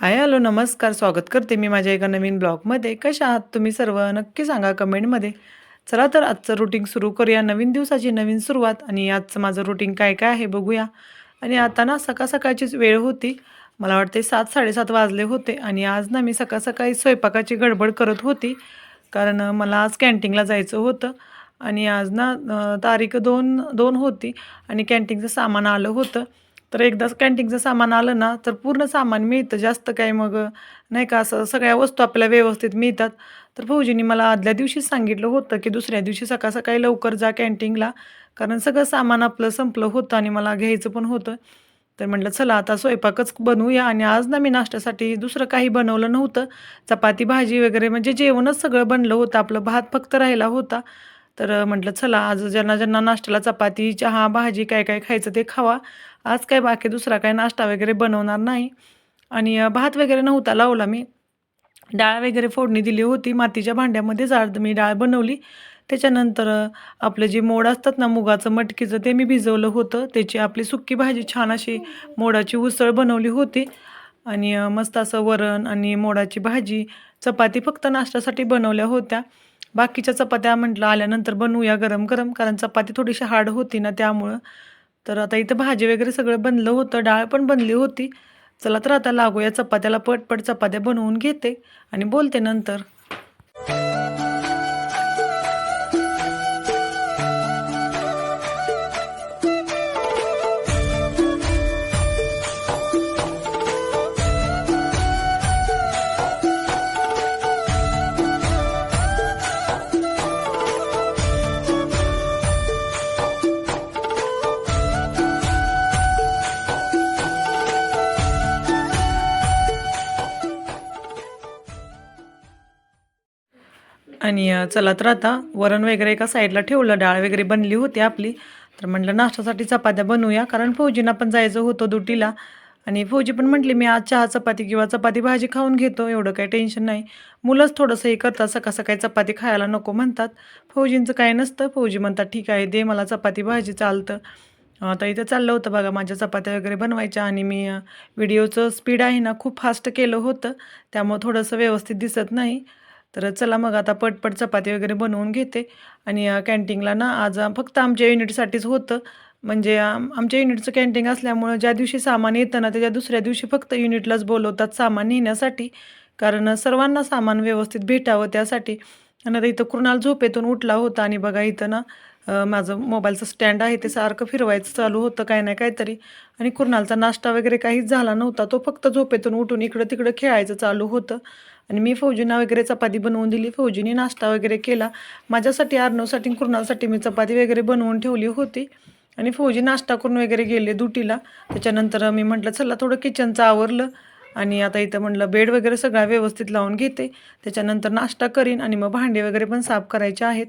Hi hello नमस्कार स्वागत करते मी माझ्या एका नवीन ब्लॉगमध्ये. कशा आहात तुम्ही सर्व? नक्की सांगा कमेंटमध्ये. चला तर आजचं रुटीन सुरू करूया. नवीन दिवसाची नवीन सुरुवात आणि आजचं माझं रुटीन काय काय आहे बघूया. आणि आता ना सकाळ सकाळचीच वेळ होती. मला वाटते सात साडेसात वाजले होते आणि आज ना मी सकाळ सकाळी स्वयंपाकाची गडबड करत होती. कारण मला आज कॅन्टीनला जायचं होतं. आणि आज ना तारीख दोन दोन होती आणि कॅन्टीनचं सामान आलं होतं. तर एकदाच कॅन्टीनचं सामान आलं ना तर पूर्ण सामान मिळतं जास्त काय मग. नाही का असं सगळ्या वस्तू आपल्याला व्यवस्थित मिळतात. तर भाऊजींनी मला आदल्या दिवशीच सांगितलं होतं की दुसऱ्या दिवशी सकाळ सकाळी लवकर जा कॅन्टीनला कारण सगळं सामान आपलं संपलं होतं आणि मला घ्यायचं पण होतं. तर म्हटलं चला आता स्वयंपाकच बनवूया. आणि आज ना मी नाश्त्यासाठी दुसरं काही बनवलं नव्हतं. चपाती भाजी वगैरे म्हणजे जेवणच सगळं बनलं होतं. आपलं भात फक्त राहिला होता. तर म्हटलं चला आज ज्यांना ज्यांना नाश्त्याला चपाती चहा भाजी काय काय खायचं ते खावा. आज काय बाकी दुसरा काय नाश्ता वगैरे बनवणार नाही. आणि भात वगैरे नव्हता लावला मी. डाळ वगैरे फोडणी दिली होती. मातीच्या भांड्यामध्ये जाड मी डाळ बनवली. त्याच्यानंतर आपलं जे मोड असतात ना मुगाचं मटकीचं ते मी भिजवलं होतं. त्याची आपली सुक्की भाजी छान अशी मोडाची उसळ बनवली होती. आणि मस्त असं वरण आणि मोडाची भाजी चपाती फक्त नाश्त्यासाठी बनवल्या होत्या. बाकीच्या चपात्या म्हटलं आल्यानंतर बनवूया गरम गरम कारण चपाती थोडीशी हार्ड होती ना त्यामुळं. तर आता इथं भाजी वगैरे सगळं बनलं होतं डाळ पण बनली होती. चला तर आता लागूया चपात्याला पटपट चपात्या बनवून घेते आणि बोलते नंतर. आणि चला तर आता वरण वगैरे एका साईडला ठेवलं डाळ वगैरे बनली होती आपली. तर म्हटलं नाश्त्यासाठी चपात्या बनवूया कारण फौजींना पण जायचं होतं दुटीला. आणि फौजी पण म्हटली मी आज चहा चपाती किंवा चपाती भाजी खाऊन घेतो एवढं काही टेन्शन नाही. मुलंच थोडंसं हे करतात सकाळ सकाळी चपाती खायला नको म्हणतात. फौजींचं काय नसतं फौजी म्हणतात ठीक आहे दे मला चपाती भाजी चालतं. आता इथं चाललं होतं बघा माझ्या चपात्या वगैरे बनवायच्या आणि मी व्हिडिओचं स्पीड आहे ना खूप फास्ट केलं होतं. त्यामुळं थोडंसं व्यवस्थित दिसत नाही. तर चला मग आता पटपट चपाती वगैरे बनवून घेते. आणि कॅन्टीनला ना आज फक्त आमच्या युनिटसाठीच होतं. म्हणजे आमच्या युनिटचं कॅन्टीन असल्यामुळं ज्या दिवशी सामान येतं ना त्याच्या दुसऱ्या दिवशी फक्त युनिटलाच बोलवतात सामान नेण्यासाठी. कारण सर्वांना सामान व्यवस्थित भेटावं त्यासाठी. आणि आता इथं कृणाल झोपेतून उठला होता आणि बघा इथं ना माझं मोबाईलचं स्टँड आहे ते सारखं फिरवायचं चालू होतं काय नाही काहीतरी. आणि कृणालचा नाश्ता वगैरे काहीच झाला नव्हता. तो फक्त झोपेतून उठून इकडं तिकडं खेळायचं चालू होतं. आणि मी फौजींना वगैरे चपाती बनवून दिली. फौजीने नाश्ता वगैरे केला. माझ्यासाठी अर्नवसाठी कुणासाठी मी चपाती वगैरे बनवून ठेवली होती. आणि फौजी नाश्ता करून वगैरे गेले दुटीला त्याच्यानंतर मी म्हटलं चला थोडं किचनचं आवरलं. आणि आता इथं म्हटलं बेड वगैरे सगळा व्यवस्थित लावून घेते. त्याच्यानंतर नाश्ता करीन आणि मग भांडे वगैरे पण साफ करायचे आहेत.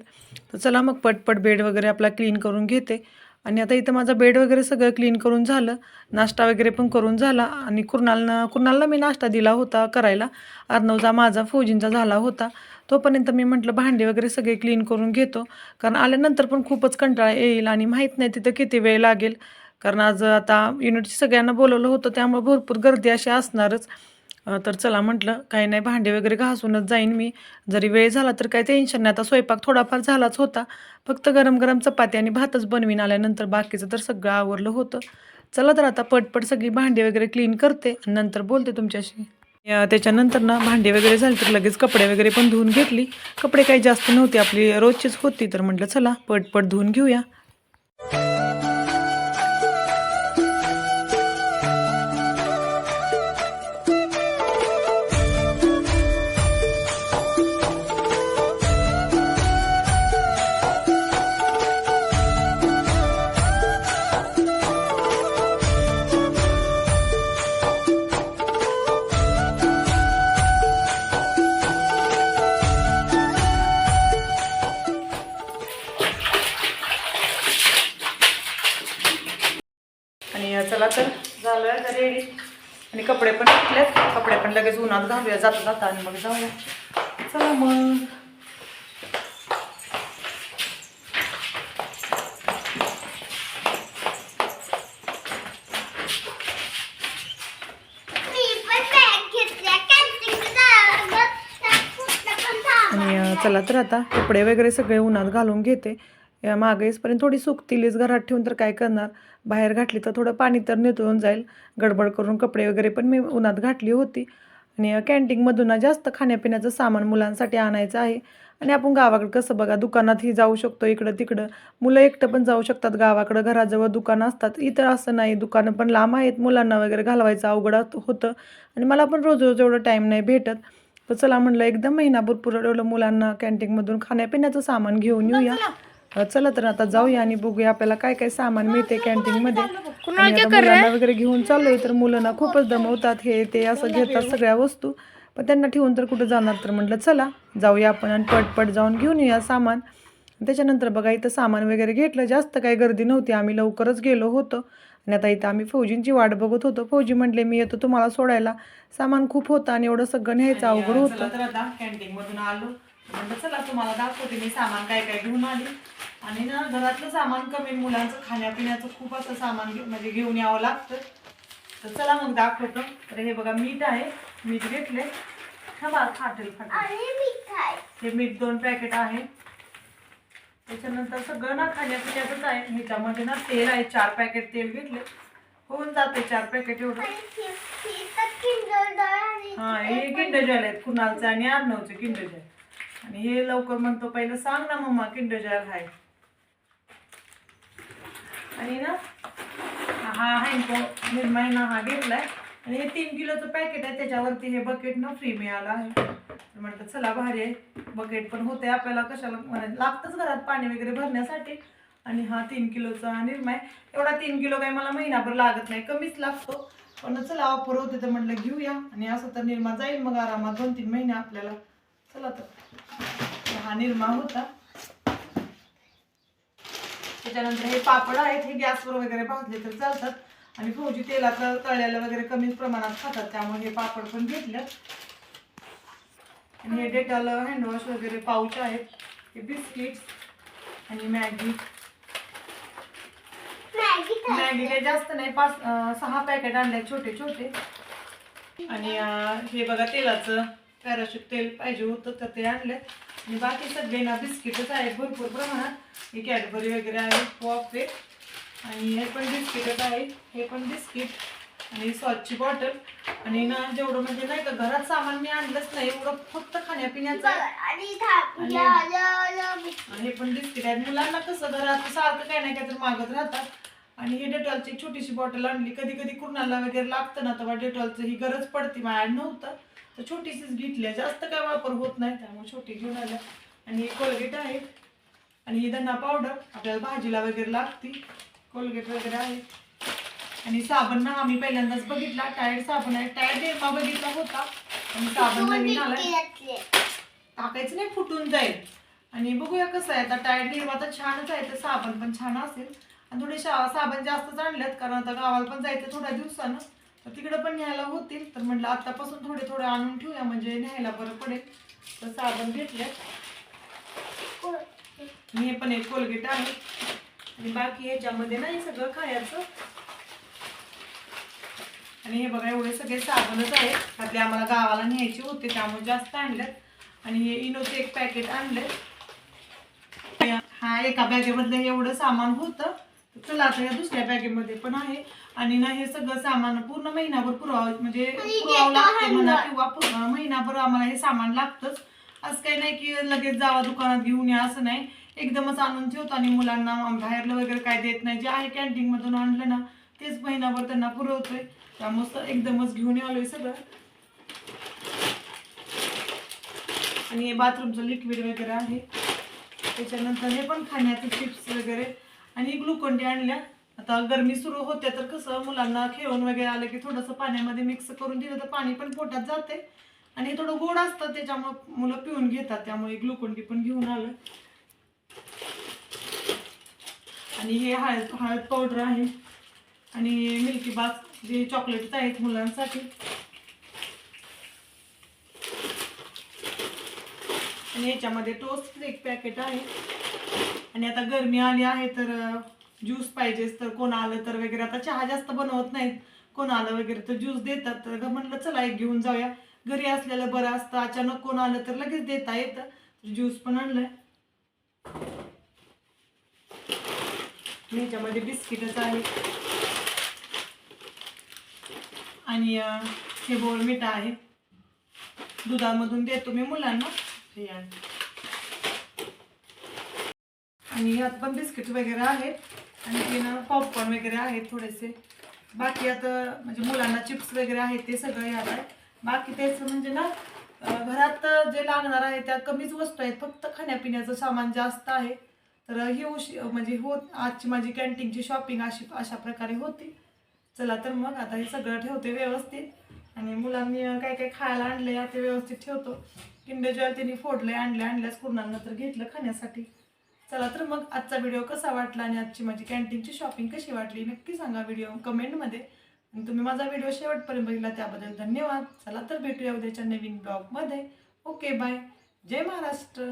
तर चला मग पटपट बेड वगैरे आपला क्लीन करून घेते. आणि आता इथं माझा बेड वगैरे सगळं क्लीन करून झालं. नाश्ता वगैरे पण करून झाला. आणि कुर्नालनं कुर्नालला मी नाश्ता दिला होता करायला. अर्नवचा माझा फौजींचा झाला होता. तोपर्यंत मी म्हटलं भांडे वगैरे सगळे क्लीन करून घेतो. कारण आल्यानंतर पण खूपच कंटाळा येईल आणि माहीत नाही तिथं किती वेळ लागेल. कारण आज आता युनिटची सगळ्यांना बोलवलं होतं त्यामुळे भरपूर गर्दी अशी असणारच. तर चला म्हटलं काही नाही भांडे वगैरे घासूनच जाईन मी. जरी वेळ झाला तर काही टेन्शन नाही. आता स्वयंपाक थोडाफार झालाच होता. फक्त गरम गरम चपाती आणि भातच बनवीन आल्यानंतर बाकीचं तर सगळं आवरलं होतं. चला तर आता पटपट सगळी भांडी वगैरे क्लीन करते आणि नंतर बोलते तुमच्याशी. त्याच्यानंतर ना भांडी वगैरे झाली तर लगेच कपडे वगैरे पण धुवून घेतली. कपडे काही जास्त नव्हते आपली रोजचीच होती. तर म्हटलं चला पटपट धुवून घेऊया. कपडे पण टाकलेत कपडे पण लगेच उन्हात घालूया. जाता जाता आणि मग जाऊया. चला मग. चला तर आता कपडे वगैरे सगळे उन्हात घालून घेते. मागे येसपर्यंत थोडी सुकतीलीच घरात ठेवून तर काय करणार? बाहेर घातली तर थोडं पाणी तर निथळून जाईल. गडबड करून कपडे वगैरे पण मी उन्हात घातली होती. आणि कॅन्टीनमधून ना जास्त खाण्यापिण्याचं सामान मुलांसाठी आणायचं आहे. आणि आपण गावाकडं कसं बघा दुकानातही जाऊ शकतो इकडं तिकडं. मुलं एकटं पण जाऊ शकतात गावाकडं. घराजवळ दुकानं असतात. इथं असं नाही. दुकानं पण लांब आहेत. मुलांना वगैरे घालवायचं अवघड होत- आणि मला पण रोज रोज एवढं टाईम नाही भेटत. तर चला म्हणलं एकदम महिनाभर पुरवलं मुलांना कॅन्टीनमधून खाण्यापिण्याचं सामान घेऊन येऊया. चला तर आता जाऊया आणि बघूया आपल्याला काय काय सामान मिळते कॅन्टीनमध्ये आणि आता मुलांना वगैरे घेऊन चाललोय तर मुलं ना खूपच दमवतात हे ते असं घेतात सगळ्या वस्तू. पण त्यांना ठेवून तर कुठं जाणार तर म्हटलं चला जाऊया आपण आणि पटपट जाऊन घेऊन येऊया सामान. त्याच्यानंतर बघा इथं सामान वगैरे घेतलं जास्त काही गर्दी नव्हती. आम्ही लवकरच गेलो होतो. आणि आता इथं आम्ही फौजींची वाट बघत होतो. फौजी म्हणले मी येतो तुम्हाला सोडायला. सामान खूप होतं आणि एवढं सगळं न्यायचं अवघड होतं. म्हणलं चला तुम्हाला दाखवते मी सामान काय काय घेऊन आली. आणि ना घरातलं सामान कमी मुलांचं खाण्यापिण्याचं खूप असं सामान घेऊ म्हणजे घेऊन यावं लागतं. तर चला मग दाखवतो. तर हे बघा मीठ आहे. मीठ घेतले हा फाटेल फाटेल हे मीठ दोन पॅकेट आहे. त्याच्यानंतर सगळं ना खाण्यापिण्याचंच आहे. ह्याच्यामध्ये ना तेल आहे. चार पॅकेट तेल घेतले होऊन जाते चार पॅकेट एवढं. हा हे किंडर जॉयल आहेत. कुणालचं आणि अर्णवचं किंडर जॉयल आणि हे लवकर म्हणतो पहिलं सांग ना मम्मा किंड जार हाय. आणि ना हा हँको निर्मायना हा घेतलाय. आणि हे तीन किलोचं पॅकेट आहे त्याच्यावरती हे बकेट ना फ्री मिळालं आहे. म्हणतात चला भारी आहे. बकेट पण होते आपल्याला कशाला म्हणायचं लागतंच घरात पाणी वगैरे भरण्यासाठी. आणि हा तीन किलोचा निर्माय. एवढा तीन किलो काही मला महिनाभर लागत नाही कमीच लागतो. पण चला ऑफर होते तर म्हटलं घेऊया. आणि असं तर निर्मा जाईल मग आरामात दोन तीन महिने आपल्याला. चला तर. हा निर्मा होता. त्याच्यानंतर हे पापड आहेत हे गॅसवर वगैरे भाजले तर चालतात. आणि फौजी तेलात तळलेलं वगैरे कमी प्रमाणात खातात त्यामुळे हे पापड पण घेतलं. आणि हे डेटॉल हँडवॉश वगैरे पाऊच आहेत हे बिस्किट्स आणि मॅगी. मॅगी काही जास्त नाही पाच सहा पॅकेट आणले छोटे छोटे आणि हे बघा तेलाचं पॅराशूट तेल पाहिजे होतं तर ते आणले. आणि बाकी सगळे ना बिस्किटच आहेत भरपूर प्रमाणात. हे कॅडबरी वगैरे आहे पॉपे आणि हे पण बिस्किटच आहे. हे पण बिस्किट आणि सॉसची बॉटल. आणि ना जेवढं म्हणजे नाही का घरात सामान मी आणलंच नाही एवढं फक्त खाण्यापिण्याचं. आणि हे पण बिस्किट आहेत. मुलांना कसं घरात सारखं काय नाही काय तर मागत राहतात. आणि हे डेटॉलची छोटीशी बॉटल आणली. कधी कधी कुणाला वगैरे लागतं ना तेव्हा डेटॉलचं ही गरज पडते. माझ्या नव्हतं. तर छोटीशीच घेतली. जास्त काय वापर होत नाही त्यामुळे छोटी घेऊन आल्या. आणि हे कोलगेट आहे. आणि ही धना पावडर आपल्याला भाजीला वगैरे लागती. कोलगेट वगैरे आहे. आणि साबण ना आम्ही पहिल्यांदाच बघितला. टायर्ड साबण आहे. टायर्ड डेमा बघितला होता. आणि साबण नवीन आलाय टाकायचं नाही फुटून जाईल. आणि बघूया कसं आहे. आता टायर्ड निर्मा तर छानच आहे. तर साबण पण छान असेल. आणि थोडे शा साबण जास्तच आणलेत कारण आता गावाला पण जायचं थोड्या दिवसानं. तर तिकडं पण न्यायला होतील. तर म्हटलं आतापासून थोडे थोडे आणून ठेवूया म्हणजे न्यायला बरं पडेल. तर साबण घेतल्यात. मी हे पण एक कोलगेट आहे आणि बाकी ह्याच्यामध्ये नाही सगळं खायचं. आणि हे बघा एवढे सगळे साबणच आहेत. आपले आम्हाला गावाला न्यायचे होते त्यामुळे जास्त आणलेत आणि हे इनोचे एक पॅकेट आणले हा एका बॅगेमधलं एवढं सामान होतं. चला आता या दुसऱ्या बॅगेमध्ये पण आहे. आणि ना हे सगळं सामान पूर्ण महिनाभर पुरवावं म्हणजे पुरवावं लागतं म्हणा किंवा पूर्ण महिनाभर आम्हाला हे सामान लागतंच. असं काही नाही की लगेच जावा दुकानात घेऊन या असं नाही. एकदमच आणून ठेवतो आणि मुलांना बाहेरलं वगैरे काय देत नाही. जे आहे कॅन्टीन मधून आणलं ना तेच महिनाभर त्यांना पुरवतोय. त्यामुळे एकदमच घेऊन आलोय सगळं. आणि हे बाथरूमचं लिक्विड वगैरे आहे. त्याच्यानंतर हे पण खाण्याचे चिप्स वगैरे. आणि ग्लुकोंडी आणल्या. आता गरमी सुरू होते तर कसं मुलांना खेळून वगैरे आलं की थोडंसं पाण्यामध्ये मिक्स करून दिलं तर पाणी पण पोटात जाते. आणि हे थोडं गोड असतं त्याच्यामुळे मुलं पिऊन घेतात. त्यामुळे ग्लुकोंडी पण घेऊन आलं. आणि हे हळद हळद पावडर आहे. आणि मिल्की बाग जे चॉकलेट्स आहेत मुलांसाठी. आणि याच्यामध्ये टोस्ट एक पॅकेट आहे. आणि आता गरमी आली आहे तर ज्यूस पाहिजेच. तर कोण आलं तर वगैरे. आता चहा जास्त बनवत नाहीत. कोण आलं वगैरे तर ज्यूस देतात. तर ग- म्हणलं चला एक घेऊन जाऊया. घरी असलेलं बरं असतं. अचानक कोण आलं तर लगेच देता येतं. ज्यूस पण आणलंय. ह्याच्यामध्ये बिस्किटच आहे. आणि हे बोळ मिठा आहे. दुधामधून देतो मी मुलांना. हे आहे. आणि यात पण बिस्किट वगैरे आहेत. आणि पॉपकॉर्न वगैरे आहेत थोडेसे. बाकी आता म्हणजे मुलांना चिप्स वगैरे आहेत ते सगळं यात आहे बाकी तेच म्हणजे ना घरात जे लागणार आहे त्या कमीच वस्तू आहेत. फक्त खाण्यापिण्याचं सामान जास्त आहे. तर ही उशी म्हणजे होत आजची माझी कॅन्टीनची शॉपिंग अशी अशा प्रकारे होती. चला तर मग आता हे सगळं ठेवते व्यवस्थित. आणि मुलांनी काय काय खायला आणले ते व्यवस्थित ठेवतो. किंडे जॉय त्यांनी फोडले आणले आणल्यास कुणाला तर घेतलं खाण्यासाठी. चला तर मग आजचा व्हिडिओ कसा वाटला आणि आजची माझी कॅन्टीनची शॉपिंग कशी वाटली नक्की सांगा व्हिडिओ कमेंटमध्ये आणि तुम्ही माझा व्हिडिओ शेवटपर्यंत बघितला त्याबद्दल धन्यवाद. चला तर भेटूया उद्याच्या नवीन ब्लॉगमध्ये ओके बाय जय महाराष्ट्र.